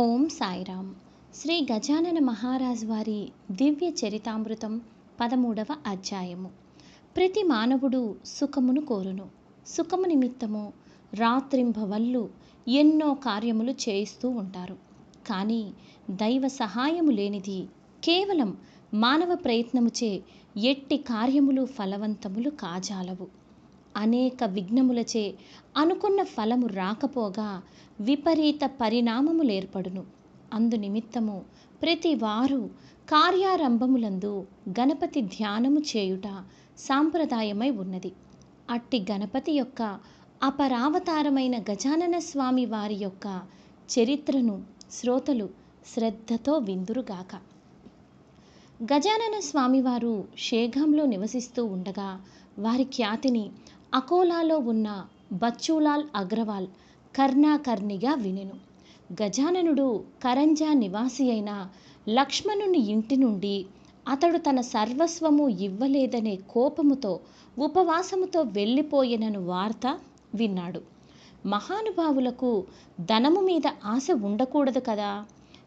ఓం సాయిరామ్. శ్రీ గజానన మహారాజ్ వారి దివ్య చరితామృతం పదమూడవ అధ్యాయము. ప్రతి మానవుడు సుఖమును కోరును. సుఖము నిమిత్తము రాత్రింభవల్లు ఎన్నో కార్యములు చేయిస్తూ ఉంటారు. కానీ దైవ సహాయము లేనిది కేవలం మానవ ప్రయత్నముచే ఎట్టి కార్యములు ఫలవంతములు కాజాలవు. అనేక విఘ్నములచే అనుకున్న ఫలము రాకపోగా విపరీత పరిణామములు ఏర్పడును. అందు నిమిత్తము ప్రతి వారు కార్యారంభములందు గణపతి ధ్యానము చేయుట సాంప్రదాయమై ఉన్నది. అట్టి గణపతి యొక్క అపరావతారమైన గజానన స్వామి వారి యొక్క చరిత్రను శ్రోతలు శ్రద్ధతో విందురుగాక. గజానన స్వామివారు షేఘంలో నివసిస్తూ ఉండగా వారి ఖ్యాతిని అకోలాలో ఉన్న బచ్చూలాల్ అగ్రవాల్ కర్ణాకర్ణిగా వినెను. గజాననుడు కరంజా నివాసి అయిన లక్ష్మణుని ఇంటి నుండి అతడు తన సర్వస్వము ఇవ్వలేదనే కోపముతో ఉపవాసముతో వెళ్ళిపోయినను వార్త విన్నాడు. మహానుభావులకు ధనము మీద ఆశ ఉండకూడదు కదా?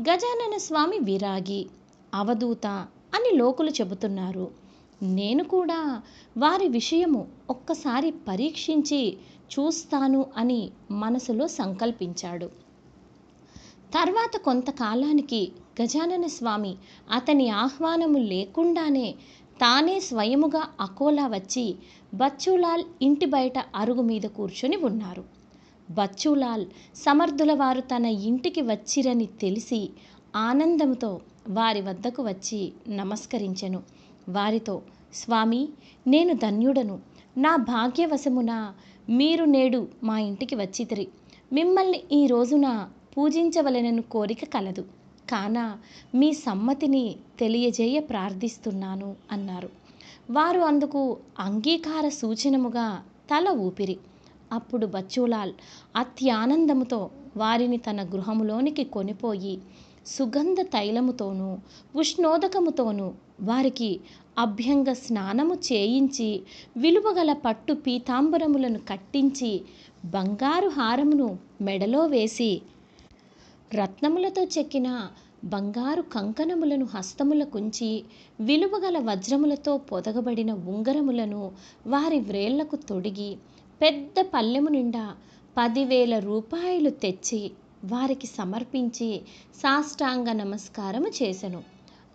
గజానన స్వామి విరాగి అవధూత అని లోకులు చెబుతున్నారు. నేను కూడా వారి విషయము ఒక్కసారి పరీక్షించి చూస్తాను అని మనసులో సంకల్పించాడు. తర్వాత కొంతకాలానికి గజానన స్వామి అతని ఆహ్వానము లేకుండానే తానే స్వయముగా అకోలా వచ్చి బచ్చూలాల్ ఇంటి బయట అరుగు మీద కూర్చొని ఉన్నారు. బచ్చూలాల్ సమర్థుల వారు తన ఇంటికి వచ్చిరని తెలిసి ఆనందంతో వారి వద్దకు వచ్చి నమస్కరించెను. వారితో స్వామి నేను ధన్యుడను. నా భాగ్యవశమున మీరు నేడు మా ఇంటికి వచ్చితిరి. మిమ్మల్ని ఈ రోజున పూజించవలెనను కోరిక కలదు. కాన మీ సమ్మతిని తెలియజేయ ప్రార్థిస్తున్నాను అన్నారు. వారు అందుకు అంగీకార సూచనముగా తల ఊపిరి. అప్పుడు బచ్చూలాల్ అత్యానందముతో వారిని తన గృహములోనికి కొనిపోయి సుగంధ తైలముతోనూ ఉష్ణోదకముతోనూ వారికి అభ్యంగ స్నానము చేయించి విలువగల పట్టు పీతాంబరములను కట్టించి బంగారు హారమును మెడలో వేసి రత్నములతో చెక్కిన బంగారు కంకణములను హస్తములకుంచి విలువగల వజ్రములతో పొదగబడిన ఉంగరములను వారి వ్రేళ్ళకు తొడిగి పెద్ద పల్లెము నిండా పదివేల రూపాయలు తెచ్చి వారికి సమర్పించి సాష్టాంగ నమస్కారము చేసెను.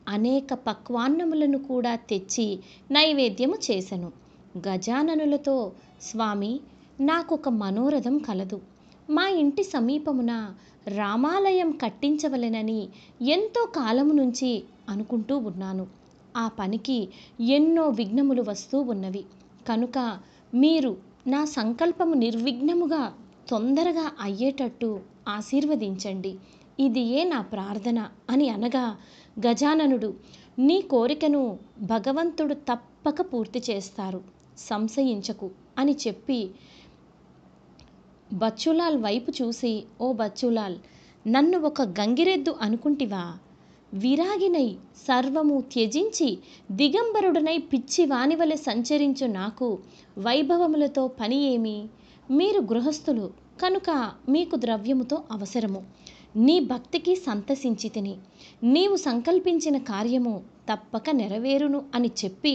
అనేక పక్వాన్నములను కూడా తెచ్చి నైవేద్యము చేసెను. గజాననులతో స్వామి నాకొక మనోరథం కలదు. మా ఇంటి సమీపమున రామాలయం కట్టించవలెనని ఎంతో కాలము నుంచి అనుకుంటూ ఉన్నాను. ఆ పనికి ఎన్నో విఘ్నములు వస్తూ ఉన్నవి. కనుక మీరు నా సంకల్పము నిర్విఘ్నముగా తొందరగా అయ్యేటట్టు ఆశీర్వదించండి. ఇది ఏ నా ప్రార్థన అని అనగా గజాననుడు నీ కోరికను భగవంతుడు తప్పక పూర్తి చేస్తారు సంశయించకు అని చెప్పి బచ్చులాల్ వైపు చూసి ఓ బచ్చులాల్ నన్ను ఒక గంగిరెద్దు అనుకుంటివా? విరాగినై సర్వము త్యజించి దిగంబరుడనై పిచ్చి వానివలె సంచరించు నాకు వైభవములతో పని ఏమి? మీరు గృహస్థులు కనుక మీకు ద్రవ్యముతో అవసరము. నీ భక్తికి సంతసించితిని నీవు సంకల్పించిన కార్యము తప్పక నెరవేరును అని చెప్పి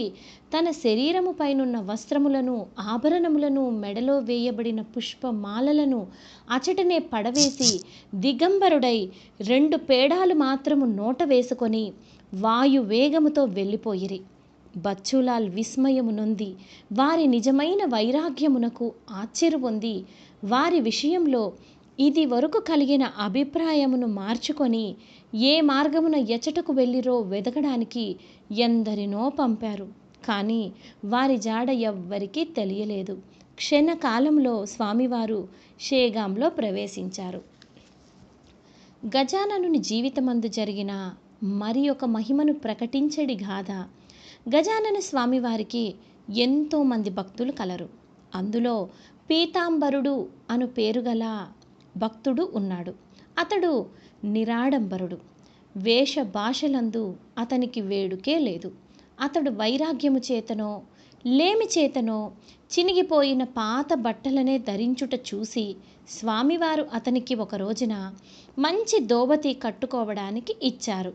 తన శరీరము పైనున్న వస్త్రములను ఆభరణములను మెడలో వేయబడిన పుష్పమాలలను అచటనే పడవేసి దిగంబరుడై రెండు పేడాలు మాత్రము నోట వేసుకొని వాయు వేగముతో వెళ్ళిపోయిరి. బచ్చులాల్ విస్మయము నొంది వారి నిజమైన వైరాగ్యమునకు ఆశ్చర్య పొంది వారి విషయంలో ఇది వరకు కలిగిన అభిప్రాయమును మార్చుకొని ఏ మార్గమున ఎచటకు వెళ్ళిరో వెదకడానికి ఎందరినో పంపారు. కానీ వారి జాడ ఎవ్వరికీ తెలియలేదు. క్షణకాలంలో స్వామివారు షేగాంలో ప్రవేశించారు. గజాననుని జీవితమందు జరిగిన మరి ఒక మహిమను ప్రకటించడి గాథ గజానన స్వామివారికి ఎంతోమంది భక్తులు కలరు. అందులో పీతాంబరుడు అను పేరుగల భక్తుడు ఉన్నాడు. అతడు నిరాడంబరుడు. వేష భాషలందు అతనికి వేడుకే లేదు. అతడు వైరాగ్యము చేతనో లేమి చేతనో చినిగిపోయిన పాత బట్టలనే ధరించుట చూసి స్వామివారు అతనికి ఒక రోజున మంచి దోబతి కట్టుకోవడానికి ఇచ్చారు.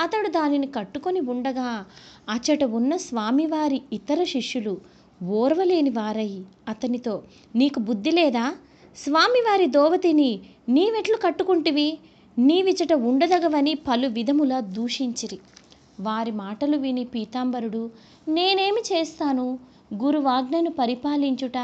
అతడు దానిని కట్టుకొని ఉండగా అచట ఉన్న స్వామివారి ఇతర శిష్యులు ఓర్వలేని వారై అతనితో నీకు బుద్ధి లేదా? స్వామివారి దోవతిని నీవెట్లు కట్టుకుంటివి? నీవిచట ఉండదగవని పలు విధముల దూషించిరి. వారి మాటలు విని పీతాంబరుడు నేనేమి చేస్తాను? గురువాజ్ఞను పరిపాలించుట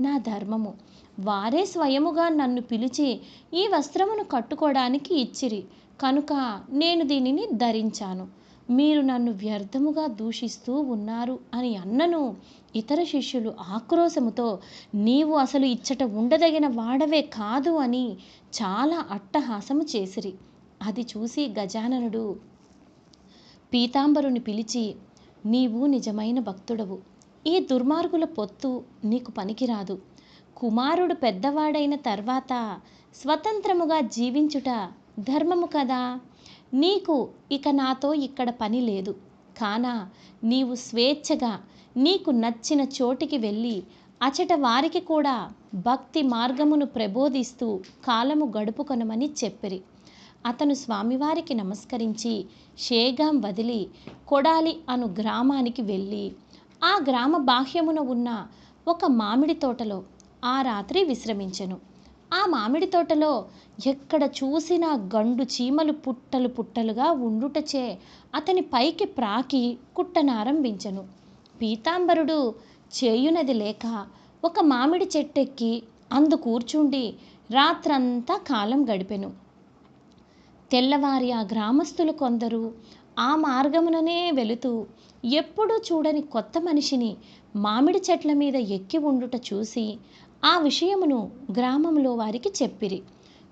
నా ధర్మము. వారే స్వయముగా నన్ను పిలిచి ఈ వస్త్రమును కట్టుకోవడానికి ఇచ్చిరి. కనుక నేను దీనిని ధరించాను. మీరు నన్ను వ్యర్థముగా దూషిస్తూ ఉన్నారు అని అన్నను ఇతర శిష్యులు ఆక్రోశముతో నీవు అసలు ఇచ్చట ఉండదగిన వాడవే కాదు అని చాలా అట్టహాసము చేసిరి. అది చూసి గజాననుడు పీతాంబరుని పిలిచి నీవు నిజమైన భక్తుడవు. ఈ దుర్మార్గుల పొత్తు నీకు పనికిరాదు. కుమారుడు పెద్దవాడైన తర్వాత స్వతంత్రముగా జీవించుట ధర్మము కదా? నీకు ఇక నాతో ఇక్కడ పని లేదు. కానా నీవు స్వేచ్ఛగా నీకు నచ్చిన చోటికి వెళ్ళి అచట వారికి కూడా భక్తి మార్గమును ప్రబోధిస్తూ కాలము గడుపుకొనమని చెప్పిరి. అతను స్వామివారికి నమస్కరించి షేగాం వదిలి కొడాలి అను గ్రామానికి వెళ్ళి ఆ గ్రామ బాహ్యమున ఉన్న ఒక మామిడి తోటలో ఆ రాత్రి విశ్రమించెను. ఆ మామిడి తోటలో ఎక్కడ చూసినా గండు చీమలు పుట్టలు పుట్టలుగా ఉండుటచే అతని పైకి ప్రాకి కుట్టనారంభించెను. పీతాంబరుడు చేయునది లేక ఒక మామిడి చెట్టెక్కి అందు కూర్చుండి రాత్రంతా కాలం గడిపెను. తెల్లవారి ఆ గ్రామస్తులు కొందరు ఆ మార్గముననే వెళుతూ ఎప్పుడూ చూడని కొత్త మనిషిని మామిడి చెట్ల మీద ఎక్కి ఉండుట చూసి ఆ విషయమును గ్రామంలో వారికి చెప్పిరి.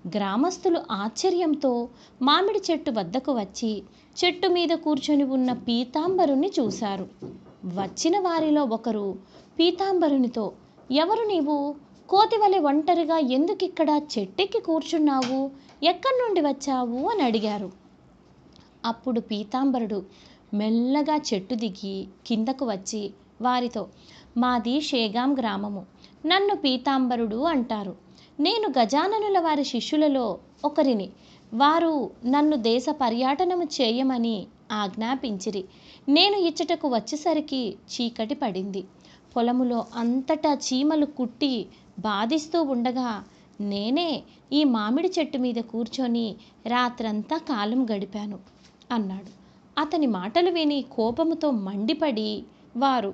గ్రామస్తులు ఆశ్చర్యంతో మామిడి చెట్టు వద్దకు వచ్చి చెట్టు మీద కూర్చొని ఉన్న పీతాంబరుని చూశారు. వచ్చిన వారిలో ఒకరు పీతాంబరునితో ఎవరు నీవు? కోతివలె ఒంటరిగా ఎందుకిక్కడ చెట్టెక్కి కూర్చున్నావు? ఎక్కడి నుండి వచ్చావు? అని అడిగారు. అప్పుడు పీతాంబరుడు మెల్లగా చెట్టు దిగి కిందకు వచ్చి వారితో మాది షేగాం గ్రామము. నన్ను పీతాంబరుడు అంటారు. నేను గజాననుల వారి శిష్యులలో ఒకరిని. వారు నన్ను దేశ పర్యాటనము చేయమని ఆజ్ఞాపించిరి. నేను ఇచ్చటకు వచ్చేసరికి చీకటి పడింది. పొలములో అంతటా చీమలు కుట్టి బాధిస్తూ ఉండగా నేనే ఈ మామిడి చెట్టు మీద కూర్చొని రాత్రంతా కాలం గడిపాను అన్నాడు. అతని మాటలు విని కోపముతో మండిపడి వారు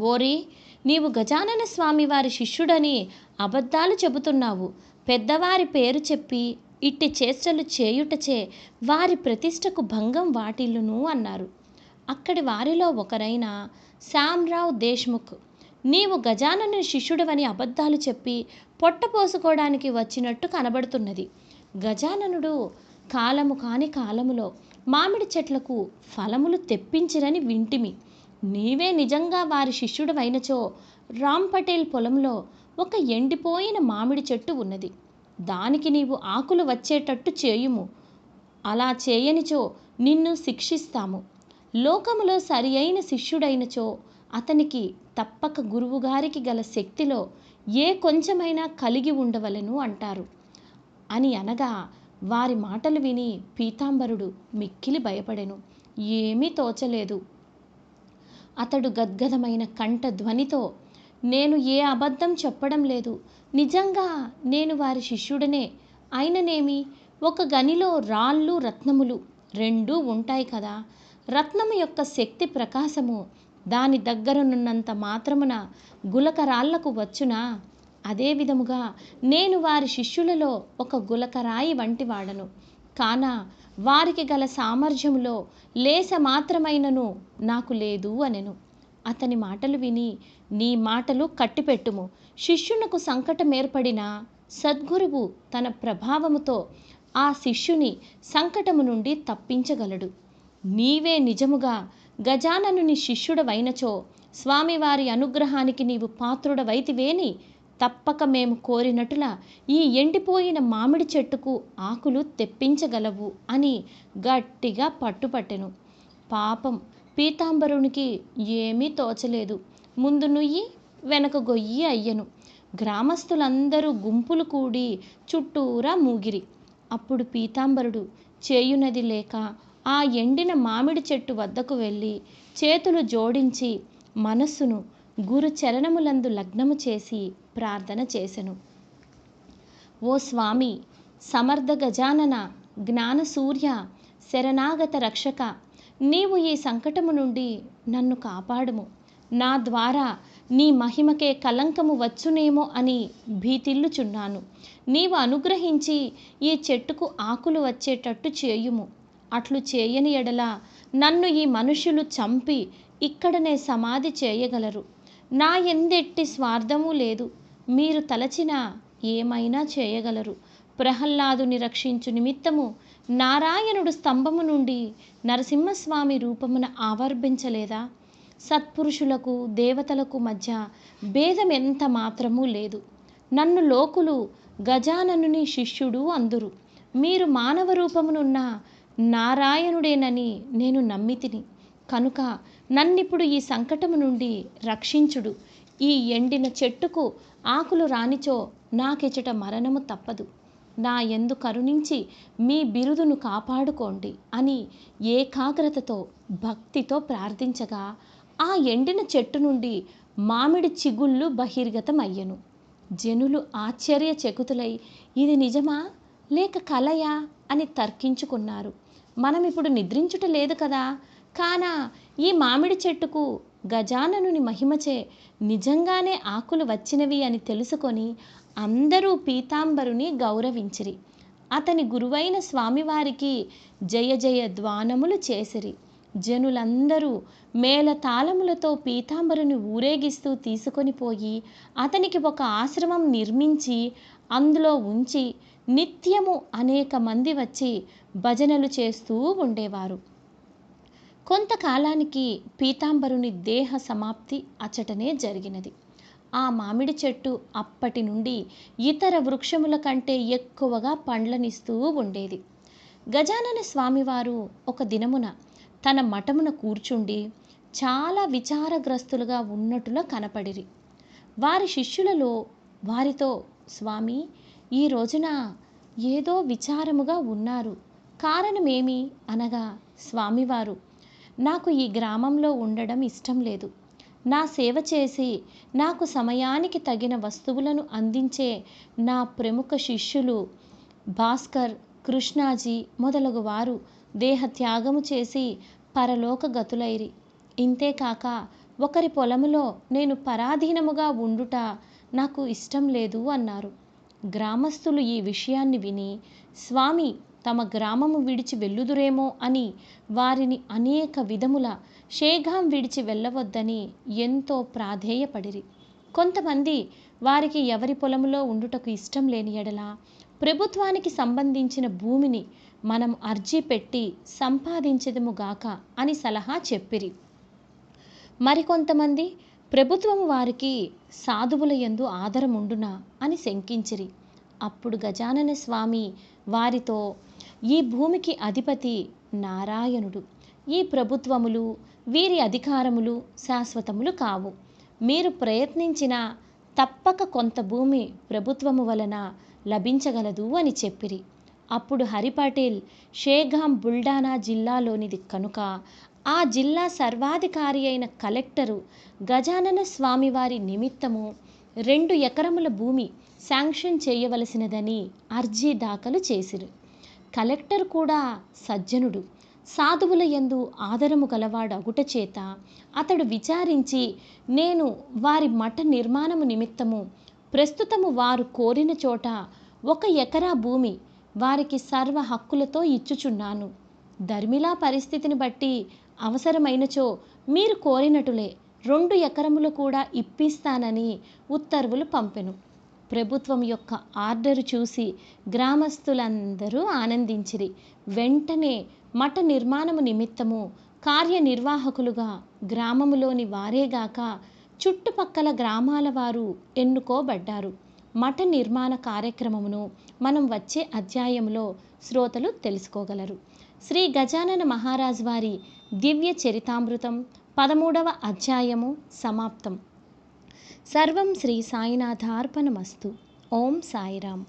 ఓరి నీవు గజానన స్వామి వారి శిష్యుడని అబద్ధాలు చెబుతున్నావు. పెద్దవారి పేరు చెప్పి ఇట్టి చేష్టలు చేయుటచే వారి ప్రతిష్టకు భంగం వాటిల్లును అన్నారు. అక్కడి వారిలో ఒకరైన శ్యామ్రావ్ దేశ్ముఖ్ నీవు గజానన శిష్యుడవని అబద్ధాలు చెప్పి పొట్ట పోసుకోవడానికి వచ్చినట్టు కనబడుతున్నది. గజాననుడు కాలము కాని కాలములో మామిడి చెట్లకు ఫలములు తెప్పించిరని వింటిమి. నీవే నిజంగా వారి శిష్యుడవైనచో? రామ్ పటేల్ పొలంలో ఒక ఎండిపోయిన మామిడి చెట్టు ఉన్నది. దానికి నీవు ఆకులు వచ్చేటట్టు చేయుము. అలా చేయనిచో నిన్ను శిక్షిస్తాము. లోకములో సరి అయిన శిష్యుడైనచో అతనికి తప్పక గురువుగారికి గల శక్తిలో ఏ కొంచెమైనా కలిగి ఉండవలెను అంటారు. అని అనగా వారి మాటలు విని పీతాంబరుడు మిక్కిలి భయపడెను. ఏమీ తోచలేదు. అతడు గద్గదమైన కంఠ ధ్వనితో నేను ఏ అబద్ధం చెప్పడం లేదు. నిజంగా నేను వారి శిష్యుడనే. అయిననేమి? ఒక గనిలో రాళ్ళు రత్నములు రెండూ ఉంటాయి కదా. రత్నము యొక్క శక్తి ప్రకాశము. దాని దగ్గరనున్నంత మాత్రమున గులకరాళ్ళకు వచ్చునా? అదే విధముగా నేను వారి శిష్యులలో ఒక గులకరాయి వంటి వాడను కాన వారికి గల సామర్థ్యంలో లేస మాత్రమైనను నాకు లేదు అనెను. అతని మాటలు విని నీ మాటలు కట్టిపెట్టుము. శిష్యునకు సంకటం ఏర్పడిన సద్గురువు తన ప్రభావముతో ఆ శిష్యుని సంకటము నుండి తప్పించగలడు. నీవే నిజముగా గజాననుని శిష్యుడవైనచో స్వామివారి అనుగ్రహానికి నీవు పాత్రుడవైతివేని? తప్పక మేము కోరినట్ల ఈ ఎండిపోయిన మామిడి చెట్టుకు ఆకులు తెప్పించగలవు అని గట్టిగా పట్టుపట్టెను. పాపం పీతాంబరునికి ఏమీ తోచలేదు. ముందు నుయ్యి వెనక గొయ్యి అయ్యను. గ్రామస్తులందరూ గుంపులు కూడి చుట్టూరా మూగిరి. అప్పుడు పీతాంబరుడు చేయునది లేక ఆ ఎండిన మామిడి చెట్టు వద్దకు వెళ్ళి చేతులు జోడించి మనస్సును గురు చరణములందు లగ్నము చేసి ప్రార్థన చేసెను. ఓ స్వామి సమర్థ గజానన జ్ఞాన సూర్య శరణాగత రక్షక నీవు ఈ సంకటము నుండి నన్ను కాపాడుము. నా ద్వారా నీ మహిమకే కలంకము వచ్చునేమో అని భీతిల్లుచున్నాను. నీవు అనుగ్రహించి ఈ చెట్టుకు ఆకులు వచ్చేటట్టు చేయుము. అట్లు చేయని ఎడల నన్ను ఈ మనుషులు చంపి ఇక్కడనే సమాధి చేయగలరు. నా ఎందెట్టి స్వార్థము లేదు. మీరు తలచిన ఏమైనా చేయగలరు. ప్రహ్లాదుని రక్షించు నిమిత్తము నారాయణుడు స్తంభము నుండి నరసింహస్వామి రూపమున ఆవర్భించలేదా? సత్పురుషులకు దేవతలకు మధ్య భేదం ఎంత మాత్రమూ లేదు. నన్ను లోకులు గజాననుని శిష్యుడు అందురు. మీరు మానవ రూపమునున్న నారాయణుడేనని నేను నమ్మితిని. కనుక నన్నిప్పుడు ఈ సంకటము నుండి రక్షించుడు. ఈ ఎండిన చెట్టుకు ఆకులు రానిచో నాకెచట మరణము తప్పదు. నా ఎందు కరుణించి మీ బిరుదును కాపాడుకోండి అని ఏకాగ్రతతో భక్తితో ప్రార్థించగా ఆ ఎండిన చెట్టు నుండి మామిడి చిగుళ్ళు బహిర్గతమయ్యను. జనులు ఆశ్చర్యచకితులై ఇది నిజమా? లేక కలయా? అని తర్కించుకున్నారు. మనం ఇప్పుడు నిద్రించుట లేదు కదా? కానా ఈ మామిడి చెట్టుకు గజాననుని మహిమచే నిజంగానే ఆకులు వచ్చినవి అని తెలుసుకొని అందరూ పీతాంబరుని గౌరవించిరి. అతని గురువైన స్వామివారికి జయ జయ ద్వానములు చేసిరి. జనులందరూ మేళతాళములతో పీతాంబరుని ఊరేగిస్తూ తీసుకొని పోయి అతనికి ఒక ఆశ్రమం నిర్మించి అందులో ఉంచి నిత్యము అనేక మంది వచ్చి భజనలు చేస్తూ ఉండేవారు. కొంతకాలానికి పీతాంబరుని దేహ సమాప్తి అచటనే జరిగినది. ఆ మామిడి చెట్టు అప్పటి నుండి ఇతర వృక్షముల కంటే ఎక్కువగా పండ్లనిస్తూ ఉండేది. గజానన స్వామివారు ఒక దినమున తన మఠమున కూర్చుండి చాలా విచారగ్రస్తులుగా ఉన్నట్టులా కనపడిరి. వారి శిష్యులలో వారితో స్వామి ఈ రోజున ఏదో విచారముగా ఉన్నారు. కారణమేమి అనగా స్వామివారు నాకు ఈ గ్రామంలో ఉండడం ఇష్టం లేదు. నా సేవ చేసి నాకు సమయానికి తగిన వస్తువులను అందించే నా ప్రముఖ శిష్యులు భాస్కర్ కృష్ణాజీ మొదలగు వారు దేహత్యాగము చేసి పరలోక గతులైరి. ఇంతేకాక ఒకరి పొలములో నేను పరాధీనముగా ఉండుట నాకు ఇష్టం లేదు అన్నారు. గ్రామస్తులు ఈ విషయాన్ని విని స్వామి తమ గ్రామము విడిచి వెళ్ళుదురేమో అని వారిని అనేక విధముల షేఘాం విడిచి వెళ్ళవద్దని ఎంతో ప్రాధేయపడిరి. కొంతమంది వారికి ఎవరి పొలంలో ఉండుటకు ఇష్టం లేని ఎడల ప్రభుత్వానికి సంబంధించిన భూమిని మనం అర్జీ పెట్టి సంపాదించదముగాక అని సలహా చెప్పిరి. మరికొంతమంది ప్రభుత్వం వారికి సాధువుల యందు ఆదరముండునా అని శంకించిరి. అప్పుడు గజానన స్వామి వారితో ఈ భూమికి అధిపతి నారాయణుడు. ఈ ప్రభుత్వములు వీరి అధికారములు శాశ్వతములు కావు. మీరు ప్రయత్నించిన తప్పక కొంత భూమి ప్రభుత్వము వలన లభించగలదు అని చెప్పిరి. అప్పుడు హరిపాటిల్ షేగాం బుల్డానా జిల్లాలోనిది కనుక ఆ జిల్లా సర్వాధికారి అయిన కలెక్టరు గజానన స్వామివారి నిమిత్తము రెండు ఎకరముల భూమి శాంక్షన్ చేయవలసినదని అర్జీ దాఖలు చేసిరు. కలెక్టర్ కూడా సజ్జనుడు. సాధువుల యందు ఆదరము గలవాడు అగుటచేత అతడు విచారించి నేను వారి మఠ నిర్మాణము నిమిత్తము ప్రస్తుతము వారు కోరిన చోట ఒక ఎకరా భూమి వారికి సర్వ హక్కులతో ఇచ్చుచున్నాను. ధర్మిలా పరిస్థితిని బట్టి అవసరమైనచో మీరు కోరినటులే. రెండు ఎకరములు కూడా ఇప్పిస్తానని ఉత్తర్వులు పంపెను. ప్రభుత్వం యొక్క ఆర్డరు చూసి గ్రామస్తులందరూ ఆనందించిరి. వెంటనే మఠ నిర్మాణము నిమిత్తము కార్యనిర్వాహకులుగా గ్రామములోని వారేగాక చుట్టుపక్కల గ్రామాల వారు ఎన్నుకోబడ్డారు. మఠ నిర్మాణ కార్యక్రమమును మనం వచ్చే అధ్యాయంలో శ్రోతలు తెలుసుకోగలరు. శ్రీ గజానన మహారాజ్ వారి దివ్య చరితామృతం పదమూడవ అధ్యాయము సమాప్తం. సర్వం శ్రీ సాయినాథార్పణమస్తు. ఓం సాయిరామ్.